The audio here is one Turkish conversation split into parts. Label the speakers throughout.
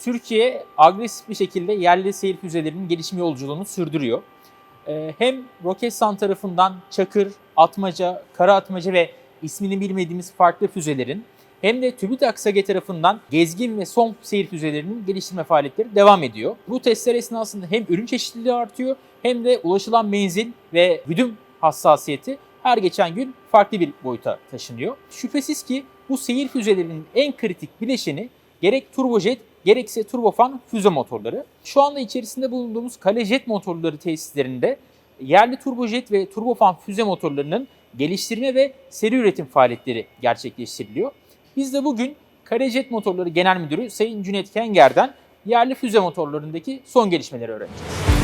Speaker 1: Türkiye agresif bir şekilde yerli seyir füzelerinin gelişim yolculuğunu sürdürüyor. Ee, hem Roketsan tarafından Çakır, Atmaca, Kara Atmaca ve ismini bilmediğimiz farklı füzelerin hem de TÜBİTAK SAGE tarafından Gezgin ve SOM seyir füzelerinin geliştirme faaliyetleri devam ediyor. Bu testler esnasında hem ürün çeşitliliği artıyor hem de ulaşılan menzil ve güdüm hassasiyeti her geçen gün farklı bir boyuta taşınıyor. Şüphesiz ki bu seyir füzelerinin en kritik bileşeni gerek turbojet gerekse turbofan füze motorları. Şu anda içerisinde bulunduğumuz kale jet motorları tesislerinde yerli turbojet ve turbofan füze motorlarının geliştirme ve seri üretim faaliyetleri gerçekleştiriliyor. Biz de bugün Kale Jet Motorları Genel Müdürü Sayın Cüneyt Kenger'den yerli füze motorlarındaki son gelişmeleri öğreneceğiz.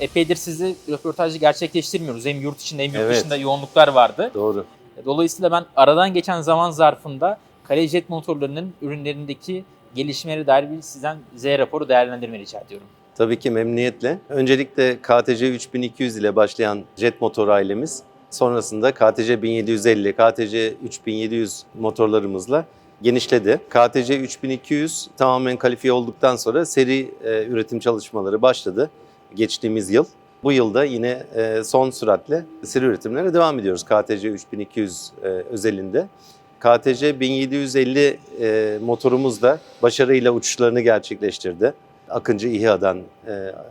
Speaker 1: Epeydir sizi röportajı gerçekleştirmiyoruz. Hem yurt içinde hem yurt
Speaker 2: Evet.
Speaker 1: dışında yoğunluklar vardı.
Speaker 2: Doğru.
Speaker 1: Dolayısıyla ben aradan geçen zaman zarfında Kale Jet motorlarının ürünlerindeki gelişmeleri dair bir sizden Z raporu değerlendirme rica ediyorum.
Speaker 2: Tabii ki memnuniyetle. Öncelikle KTC 3200 ile başlayan jet motor ailemiz sonrasında KTC 1750, KTC 3700 motorlarımızla genişledi. KTC 3200 tamamen kalifiye olduktan sonra seri e, üretim çalışmaları başladı geçtiğimiz yıl. Bu yılda yine e, son süratle seri üretimlere devam ediyoruz KTC 3200 e, özelinde. KTC 1750 e, motorumuz da başarıyla uçuşlarını gerçekleştirdi. Akıncı İHA'dan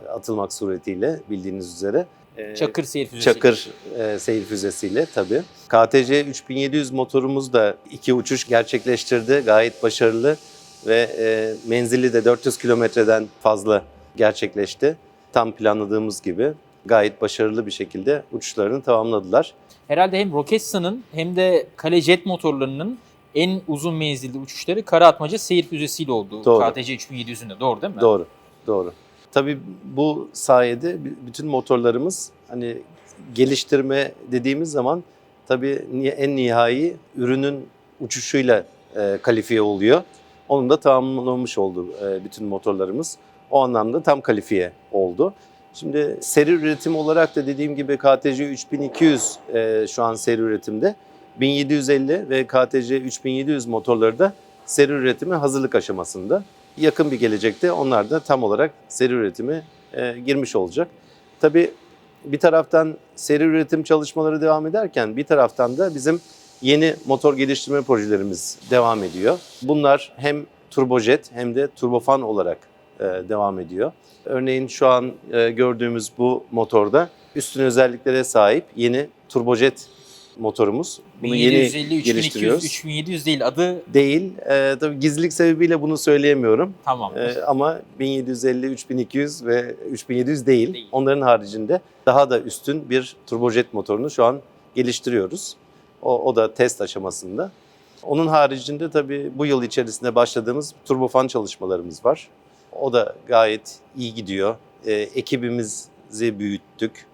Speaker 2: atılmak suretiyle bildiğiniz üzere.
Speaker 1: Çakır seyir füzesi.
Speaker 2: Çakır e, seyir füzesiyle tabii. KTC 3700 motorumuz da iki uçuş gerçekleştirdi. Gayet başarılı ve e, menzili de 400 kilometreden fazla gerçekleşti. Tam planladığımız gibi gayet başarılı bir şekilde uçuşlarını tamamladılar.
Speaker 1: Herhalde hem Roketsan'ın hem de Kale Jet motorlarının en uzun menzilli uçuşları kara atmaca seyir füzesiyle oldu.
Speaker 2: Doğru.
Speaker 1: KTC 3700'ün de doğru değil mi?
Speaker 2: Doğru, doğru. Tabii bu sayede bütün motorlarımız hani geliştirme dediğimiz zaman tabii en nihai ürünün uçuşuyla e, kalifiye oluyor. Onun da tamamlanmış oldu e, bütün motorlarımız. O anlamda tam kalifiye oldu. Şimdi seri üretim olarak da dediğim gibi KTC 3200 e, şu an seri üretimde. 1750 ve KTC 3700 motorları da seri üretimi hazırlık aşamasında. Yakın bir gelecekte onlar da tam olarak seri üretimi e, girmiş olacak. Tabii bir taraftan seri üretim çalışmaları devam ederken bir taraftan da bizim yeni motor geliştirme projelerimiz devam ediyor. Bunlar hem turbojet hem de turbofan olarak devam ediyor. Örneğin şu an e, gördüğümüz bu motorda üstün özelliklere sahip yeni turbojet motorumuz. Bunu yeni
Speaker 1: 1750, 3200,
Speaker 2: geliştiriyoruz.
Speaker 1: 3700 değil adı
Speaker 2: Değil. E, tabii gizlilik sebebiyle bunu söyleyemiyorum.
Speaker 1: tamam.
Speaker 2: E, ama 1750, 3200 ve 3700 değil.
Speaker 1: Değil.
Speaker 2: Onların haricinde daha da üstün bir turbojet motorunu şu an geliştiriyoruz. O, o da test aşamasında. Onun haricinde tabii bu yıl içerisinde başladığımız turbofan çalışmalarımız var. O da gayet iyi gidiyor. E, ekibimizi büyüttük.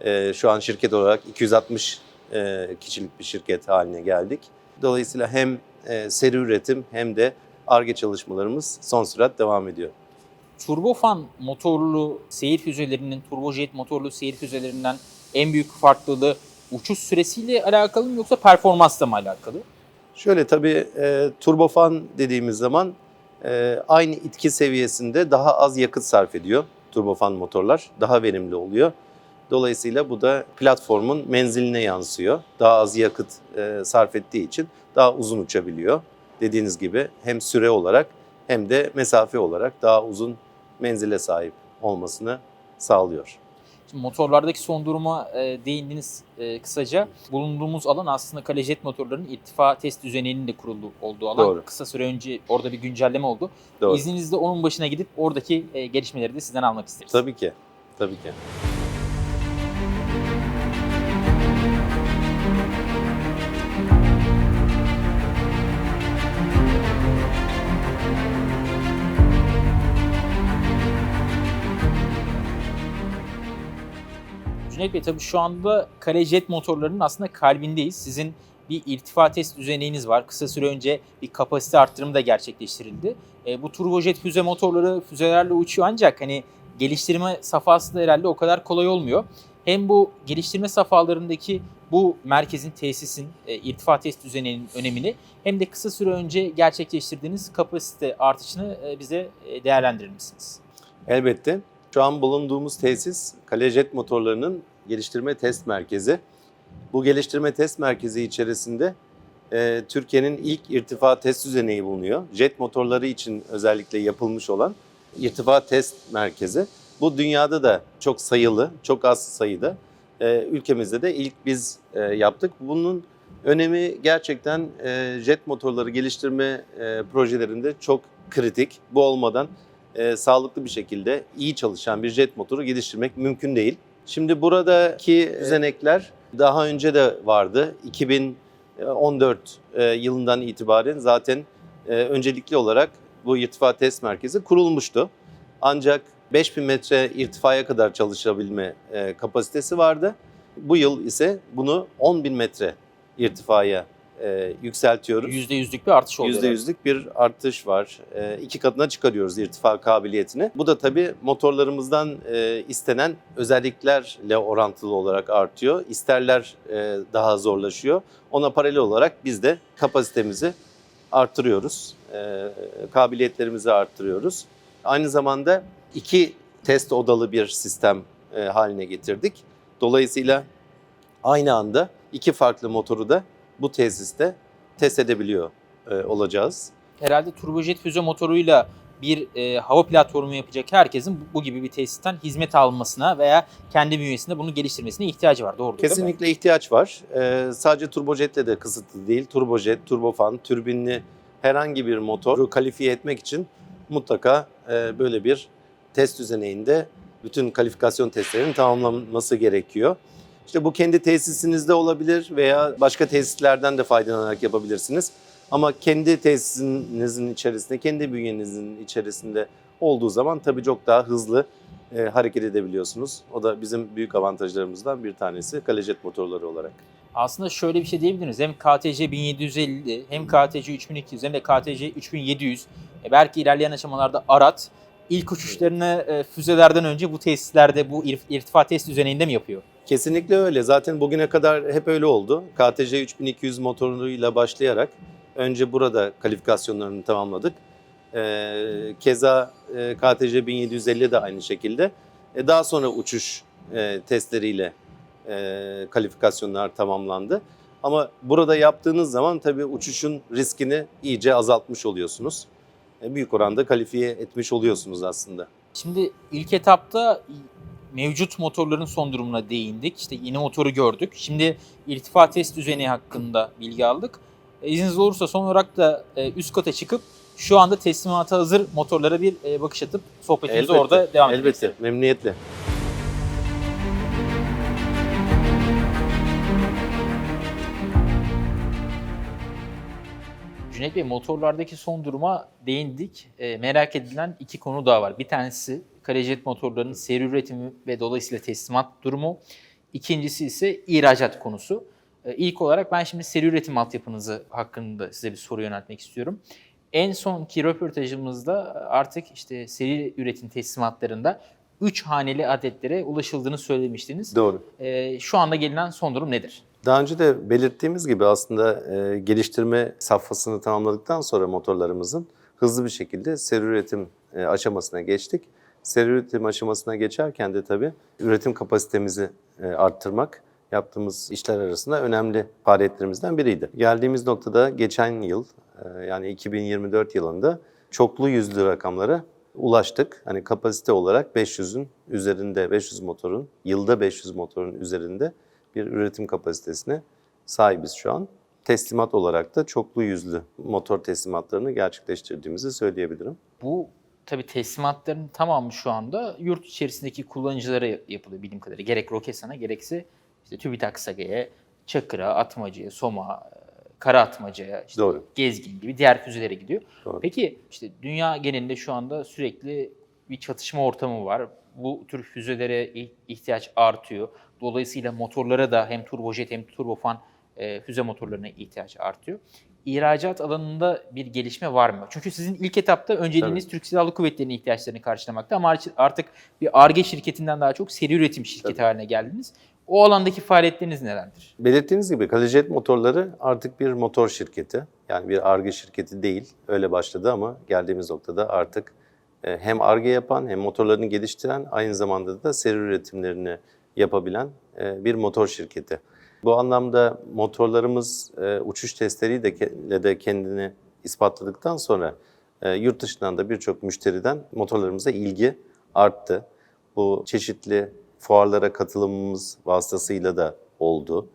Speaker 2: E, şu an şirket olarak 260 e, kişilik bir şirket haline geldik. Dolayısıyla hem e, seri üretim hem de ARGE çalışmalarımız son sürat devam ediyor.
Speaker 1: Turbofan motorlu seyir füzelerinin turbojet motorlu seyir füzelerinden en büyük farklılığı uçuş süresiyle alakalı mı yoksa performansla mı alakalı?
Speaker 2: Şöyle tabii e, turbofan dediğimiz zaman aynı itki seviyesinde daha az yakıt sarf ediyor turbofan motorlar. Daha verimli oluyor. Dolayısıyla bu da platformun menziline yansıyor. Daha az yakıt e, sarf ettiği için daha uzun uçabiliyor. Dediğiniz gibi hem süre olarak hem de mesafe olarak daha uzun menzile sahip olmasını sağlıyor.
Speaker 1: Şimdi motorlardaki son duruma e, değindiniz e, kısaca. Bulunduğumuz alan aslında Kale Jet motorlarının irtifa test düzeninin de kurulduğu olduğu alan.
Speaker 2: Doğru.
Speaker 1: Kısa süre önce orada bir güncelleme oldu.
Speaker 2: Doğru.
Speaker 1: İzninizle onun başına gidip oradaki e, gelişmeleri de sizden almak isteriz.
Speaker 2: Tabii ki. Tabii ki.
Speaker 1: Cüneyt Bey tabii şu anda kare jet motorlarının aslında kalbindeyiz. Sizin bir irtifa test düzeniniz var. Kısa süre önce bir kapasite arttırımı da gerçekleştirildi. E, bu turbojet füze motorları füzelerle uçuyor ancak hani geliştirme safhası da herhalde o kadar kolay olmuyor. Hem bu geliştirme safhalarındaki bu merkezin, tesisin e, irtifa test düzeninin önemini hem de kısa süre önce gerçekleştirdiğiniz kapasite artışını e, bize e, değerlendirir misiniz?
Speaker 2: Elbette. Şu an bulunduğumuz tesis kale jet motorlarının geliştirme test merkezi. Bu geliştirme test merkezi içerisinde e, Türkiye'nin ilk irtifa test düzeneği bulunuyor. Jet motorları için özellikle yapılmış olan irtifa test merkezi. Bu dünyada da çok sayılı, çok az sayıda. E, ülkemizde de ilk biz e, yaptık. Bunun önemi gerçekten e, jet motorları geliştirme e, projelerinde çok kritik. Bu olmadan e, sağlıklı bir şekilde iyi çalışan bir jet motoru geliştirmek mümkün değil. Şimdi buradaki düzenekler daha önce de vardı. 2014 e, yılından itibaren zaten e, öncelikli olarak bu irtifa test merkezi kurulmuştu. Ancak 5000 metre irtifaya kadar çalışabilme e, kapasitesi vardı. Bu yıl ise bunu 10.000 metre irtifaya e, yükseltiyoruz.
Speaker 1: %100'lük bir artış herhalde.
Speaker 2: %100'lük bir artış var. E, iki katına çıkarıyoruz irtifa kabiliyetini. Bu da tabii motorlarımızdan e, istenen özelliklerle orantılı olarak artıyor. İsterler e, daha zorlaşıyor. Ona paralel olarak biz de kapasitemizi artırıyoruz. E, kabiliyetlerimizi artırıyoruz. Aynı zamanda iki test odalı bir sistem e, haline getirdik. Dolayısıyla aynı anda iki farklı motoru da bu tesiste test edebiliyor e, olacağız.
Speaker 1: Herhalde turbojet füze motoruyla bir e, hava platformu yapacak herkesin bu, bu gibi bir tesisten hizmet almasına veya kendi bünyesinde bunu geliştirmesine ihtiyacı var. Doğru değil mi?
Speaker 2: Kesinlikle ihtiyaç var. E, sadece turbojetle de kısıtlı değil. Turbojet, turbofan, türbinli herhangi bir motoru kalifiye etmek için mutlaka e, böyle bir test düzeneğinde bütün kalifikasyon testlerinin tamamlanması gerekiyor. İşte bu kendi tesisinizde olabilir veya başka tesislerden de faydalanarak yapabilirsiniz. Ama kendi tesisinizin içerisinde, kendi bünyenizin içerisinde olduğu zaman tabii çok daha hızlı e, hareket edebiliyorsunuz. O da bizim büyük avantajlarımızdan bir tanesi kalejet motorları olarak.
Speaker 1: Aslında şöyle bir şey diyebiliriz. Hem KTC 1750 hem KTC 3200 hem de KTC 3700 e, belki ilerleyen aşamalarda Arat ilk uçuşlarını e, füzelerden önce bu tesislerde bu ir- irtifa test düzeninde mi yapıyor?
Speaker 2: Kesinlikle öyle. Zaten bugüne kadar hep öyle oldu. KTC 3200 motoruyla başlayarak önce burada kalifikasyonlarını tamamladık. Ee, keza e, KTC 1750 de aynı şekilde. E, daha sonra uçuş e, testleriyle kalifikasyonlar tamamlandı. Ama burada yaptığınız zaman tabii uçuşun riskini iyice azaltmış oluyorsunuz. Büyük oranda kalifiye etmiş oluyorsunuz aslında.
Speaker 1: Şimdi ilk etapta mevcut motorların son durumuna değindik. İşte yeni motoru gördük. Şimdi irtifa test düzeni hakkında bilgi aldık. E, İzniniz olursa son olarak da e, üst kata çıkıp şu anda teslimata hazır motorlara bir e, bakış atıp sohbetimize
Speaker 2: Elbette,
Speaker 1: orada devam etmek
Speaker 2: Elbette, memnuniyetle.
Speaker 1: Cüneyt Bey motorlardaki son duruma değindik. E, merak edilen iki konu daha var. Bir tanesi karajet motorlarının seri üretimi ve dolayısıyla teslimat durumu. İkincisi ise ihracat konusu. E, ilk olarak ben şimdi seri üretim altyapınızı hakkında size bir soru yöneltmek istiyorum. En sonki röportajımızda artık işte seri üretim teslimatlarında 3 haneli adetlere ulaşıldığını söylemiştiniz.
Speaker 2: Doğru.
Speaker 1: E, şu anda gelinen son durum nedir?
Speaker 2: Daha önce de belirttiğimiz gibi aslında e, geliştirme safhasını tamamladıktan sonra motorlarımızın hızlı bir şekilde seri üretim e, aşamasına geçtik. Seri üretim aşamasına geçerken de tabii üretim kapasitemizi e, arttırmak yaptığımız işler arasında önemli faaliyetlerimizden biriydi. Geldiğimiz noktada geçen yıl e, yani 2024 yılında çoklu yüzlü rakamlara ulaştık. Hani kapasite olarak 500'ün üzerinde 500 motorun yılda 500 motorun üzerinde bir üretim kapasitesine sahibiz şu an. Teslimat olarak da çoklu yüzlü motor teslimatlarını gerçekleştirdiğimizi söyleyebilirim.
Speaker 1: Bu tabii teslimatların tamamı şu anda yurt içerisindeki kullanıcılara yapılıyor bildiğim kadarıyla. Gerek Roketsan'a gerekse işte TÜBİTAK Saga'ya, Çakır'a, Atmaca'ya, Soma, Kara Atmaca'ya, işte
Speaker 2: Doğru.
Speaker 1: Gezgin gibi diğer füzelere gidiyor.
Speaker 2: Doğru.
Speaker 1: Peki işte dünya genelinde şu anda sürekli bir çatışma ortamı var. Bu tür füzelere ih- ihtiyaç artıyor. Dolayısıyla motorlara da hem turbojet hem turbofan e, füze motorlarına ihtiyaç artıyor. İhracat alanında bir gelişme var mı? Çünkü sizin ilk etapta önceliğiniz Türk Silahlı Kuvvetleri'nin ihtiyaçlarını karşılamakta ama artık bir ARGE şirketinden daha çok seri üretim şirketi
Speaker 2: Tabii.
Speaker 1: haline geldiniz. O alandaki faaliyetleriniz nelerdir?
Speaker 2: Belirttiğiniz gibi Kalijet Motorları artık bir motor şirketi. Yani bir ARGE şirketi değil. Öyle başladı ama geldiğimiz noktada artık e, hem ARGE yapan hem motorlarını geliştiren aynı zamanda da seri üretimlerini yapabilen e, bir motor şirketi. Bu anlamda motorlarımız e, uçuş testleriyle de, ke- de kendini ispatladıktan sonra e, yurt dışından da birçok müşteriden motorlarımıza ilgi arttı. Bu çeşitli fuarlara katılımımız vasıtasıyla da oldu.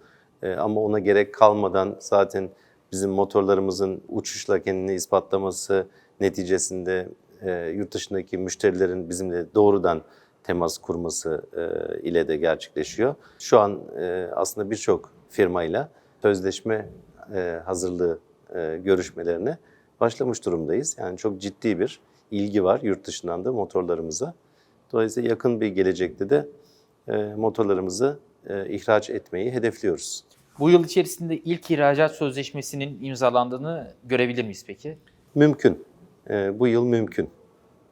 Speaker 2: E, ama ona gerek kalmadan zaten bizim motorlarımızın uçuşla kendini ispatlaması neticesinde e, yurt dışındaki müşterilerin bizimle doğrudan temas kurması e, ile de gerçekleşiyor. Şu an e, aslında birçok firmayla sözleşme e, hazırlığı e, görüşmelerine başlamış durumdayız. Yani çok ciddi bir ilgi var yurt dışından da motorlarımıza. Dolayısıyla yakın bir gelecekte de e, motorlarımızı e, ihraç etmeyi hedefliyoruz.
Speaker 1: Bu yıl içerisinde ilk ihracat sözleşmesinin imzalandığını görebilir miyiz peki?
Speaker 2: Mümkün. E, bu yıl mümkün.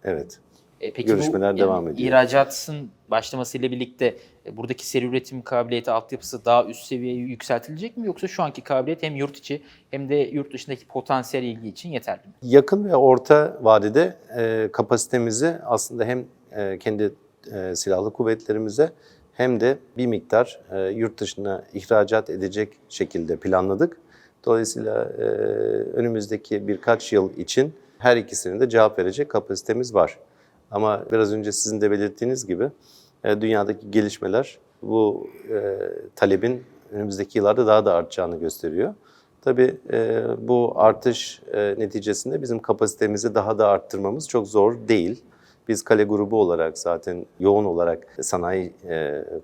Speaker 2: Evet.
Speaker 1: E, peki
Speaker 2: Görüşmeler
Speaker 1: bu,
Speaker 2: devam ediyor.
Speaker 1: İhracatın başlamasıyla birlikte e, buradaki seri üretim kabiliyeti, altyapısı daha üst seviyeye yükseltilecek mi? Yoksa şu anki kabiliyet hem yurt içi hem de yurt dışındaki potansiyel ilgi için yeterli mi?
Speaker 2: Yakın ve orta vadede e, kapasitemizi aslında hem e, kendi e, silahlı kuvvetlerimize hem de bir miktar e, yurt dışına ihracat edecek şekilde planladık. Dolayısıyla e, önümüzdeki birkaç yıl için her ikisine de cevap verecek kapasitemiz var. Ama biraz önce sizin de belirttiğiniz gibi e, dünyadaki gelişmeler bu e, talebin önümüzdeki yıllarda daha da artacağını gösteriyor. Tabii e, bu artış neticesinde bizim kapasitemizi daha da arttırmamız çok zor değil. Biz Kale grubu olarak zaten yoğun olarak sanayi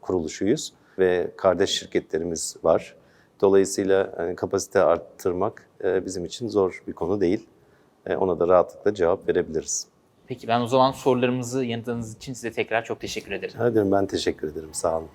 Speaker 2: kuruluşuyuz ve kardeş şirketlerimiz var. Dolayısıyla hani, kapasite arttırmak bizim için zor bir konu değil. Ona da rahatlıkla cevap verebiliriz.
Speaker 1: Peki ben o zaman sorularımızı yanıtladığınız için size tekrar çok teşekkür ederim.
Speaker 2: Hadi ben teşekkür ederim. Sağ olun.